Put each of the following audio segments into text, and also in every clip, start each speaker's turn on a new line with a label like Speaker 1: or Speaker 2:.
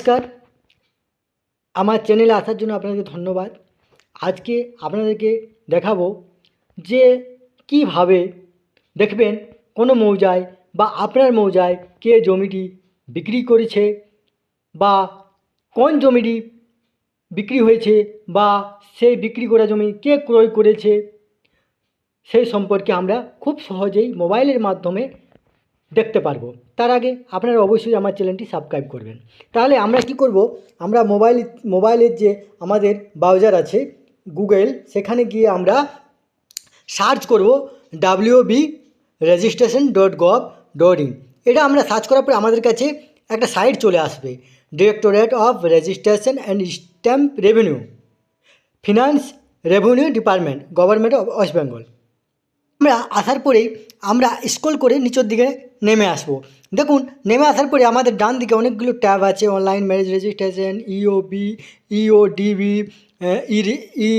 Speaker 1: নমস্কার। আমার চ্যানেলে আসার জন্য আপনাদেরকে ধন্যবাদ। আজকে আপনাদেরকে দেখাবো যে কীভাবে দেখবেন কোনো মৌজায় বা আপনার মৌজায় কে জমিটি বিক্রি করেছে বা কোন জমিটি বিক্রি হয়েছে বা সেই বিক্রি করা জমি কে ক্রয় করেছে, সেই সম্পর্কে আমরা খুব সহজেই মোবাইলের মাধ্যমে দেখতে পারব। তার আগে আপনারা অবশ্যই আমার চ্যানেলটি সাবস্ক্রাইব করবেন। তাহলে আমরা কি করব? আমরা মোবাইল, মোবাইলের যে আমাদের ব্রাউজার আছে গুগল সেখানে গিয়ে আমরা সার্চ করব W B registration dot gov dot in এটা আমরা সার্চ করার পরে আমাদের কাছে একটা সাইট চলে আসবে directorate of registration and stamp revenue finance revenue department government of West Bengal আমরা আসার পরেই আমরা স্ক্রল করে নিচের দিকে নেমে আসব। দেখুন, নেমে আসার পরে আমাদের ডান দিকে অনেকগুলো ট্যাব আছে online marriage registration EOB EO DB e e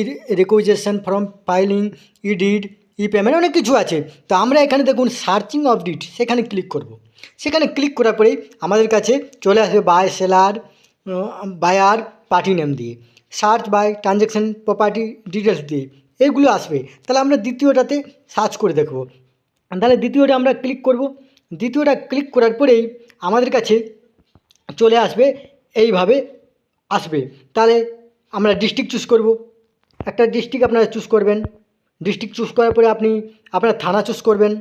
Speaker 1: requisition form filing e deed e payment অনেক কিছু আছে। তো আমরা এখানে দেখুন সার্চিং অফ ডিট সেখানে ক্লিক করব। সেখানে ক্লিক করার পরেই আমাদের কাছে চলে আসবে by seller buyer party name দিয়ে। Search by transaction property details দিয়ে। এইগুলো আসবে। তাহলে আমরা দ্বিতীয়টাতে সার্চ করে দেখব। তাহলে দ্বিতীয়টা আমরা ক্লিক করব। দ্বিতীয়টা ক্লিক করার পরেই আমাদের কাছে চলে আসবে, এইভাবে আসবে। তাহলে আমরা ডিস্ট্রিক্ট চুজ করব। একটা ডিস্ট্রিক্ট আপনারা চুজ করবেন। ডিস্ট্রিক্ট চুজ করার পরে আপনি আপনার থানা চুজ করবেন।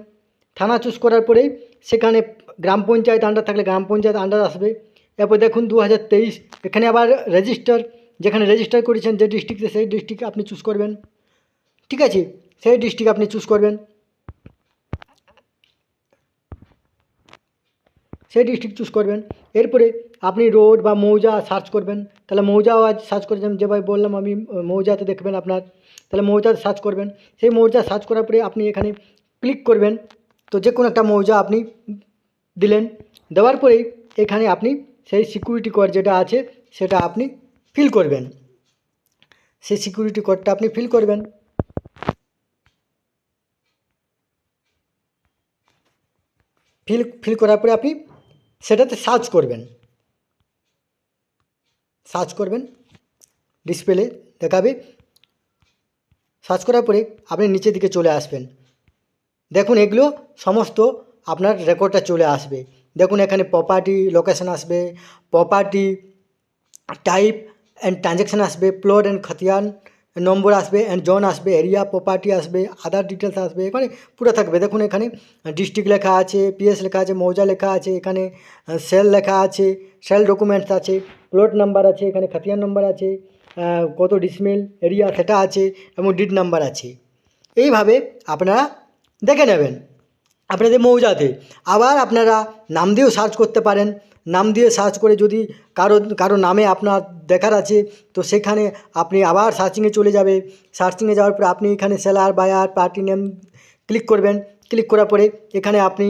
Speaker 1: থানা চুজ করার পরে সেখানে গ্রাম পঞ্চায়েত আন্ডার থাকলে গ্রাম পঞ্চায়েত আন্ডার আসবে। এরপর দেখুন দু হাজার তেইশ, এখানে আবার রেজিস্টার যেখানে রেজিস্টার করেছেন যে ডিস্ট্রিক্টে সেই ডিস্ট্রিক্ট আপনি চুজ করবেন। ঠিক আছে? সেই ডিস্ট্রিক্ট আপনি চুজ করবেন। সেই ডিস্ট্রিক্ট চুজ করবেন। এরপরে আপনি রোড বা মৌজা সার্চ করবেন। তাহলে মৌজাও আজ সার্চ করে যেমন যেভাবে বললাম, আমি মৌজাতে দেখবেন আপনার। তাহলে মৌজাতে সার্চ করবেন। সেই মৌজা সার্চ করার পরে আপনি এখানে ক্লিক করবেন। তো যে কোনো একটা মৌজা আপনি দিলেন। দেওয়ার পরেই এখানে আপনি সেই সিকিউরিটি কোড যেটা আছে, সেটা আপনি ফিল করবেন। সেই সিকিউরিটি কোডটা আপনি ফিল করবেন। ফিল ফিল করার পরে আপনি সেটাতে সার্চ করবেন। সার্চ করবেন ডিসপ্লে দেখাবে। সার্চ করার পরে আপনি নিচের দিকে চলে আসবেন। দেখুন এগুলো সমস্ত আপনার রেকর্ডটা চলে আসবে। দেখুন এখানে প্রপার্টি লোকেশন আসবে প্রপার্টি টাইপ অ্যান্ড ট্রানজ্যাকশান আসবে প্লট অ্যান্ড খতিয়ান নম্বর আসবে অ্যান্ড জন আসবে এরিয়া প্রপার্টি আসবে আদার ডিটেলস আসবে এখানে পুরো থাকবে। দেখুন এখানে ডিস্ট্রিক্ট লেখা আছে পিএস লেখা আছে, মৌজা লেখা আছে, এখানে সেল লেখা আছে সেল ডকুমেন্টস আছে প্লট নাম্বার আছে, এখানে খাতিয়ান নাম্বার আছে কত ডিসমেল এরিয়া সেটা আছে, এবং ডিড নাম্বার আছে। এইভাবে আপনারা দেখে নেবেন। আপনাদের মৌজাতে। আবার আপনারা নাম দিয়েও সার্চ করতে পারেন। নাম দিয়ে সার্চ করে যদি কারও কারও নামে আপনার দেখার আছে, তো সেখানে আপনি আবার সার্চিংয়ে চলে যাবে। সার্চিংয়ে যাওয়ার পরে আপনি এখানে seller buyer party name click করবেন। ক্লিক করার পরে এখানে আপনি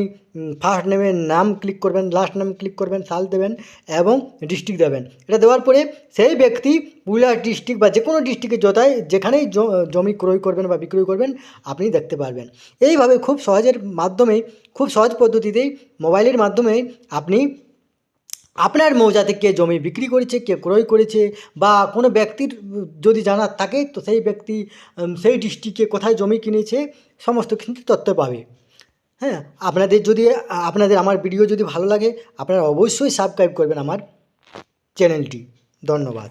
Speaker 1: ফার্স্ট নেমের নাম ক্লিক করবেন লাস্ট নাম ক্লিক করবেন, সাল দেবেন এবং ডিস্ট্রিক্ট দেবেন। এটা দেওয়ার পরে সেই ব্যক্তি পুরুলিয়া ডিস্ট্রিক্ট বা যে কোনো ডিস্ট্রিক্টে যথায় যেখানেই জমি ক্রয় করবেন বা বিক্রয় করবেন, আপনি দেখতে পারবেন। এইভাবে খুব সহজের মাধ্যমে, খুব সহজ পদ্ধতিতেই মোবাইলের মাধ্যমে আপনি আপনার মৌজাতে কে জমি বিক্রি করেছে, কে ক্রয় করেছে বা কোনো ব্যক্তির যদি জানার থাকে, তো সেই ব্যক্তি সেই ডিস্ট্রিক্টে কোথায় জমি কিনেছে, সমস্ত কিন্তু তথ্য পাবে। হ্যাঁ আপনাদের যদি, আপনাদের আমার ভিডিও যদি ভালো লাগে, আপনারা অবশ্যই সাবস্ক্রাইব করবেন আমার চ্যানেলটি। ধন্যবাদ।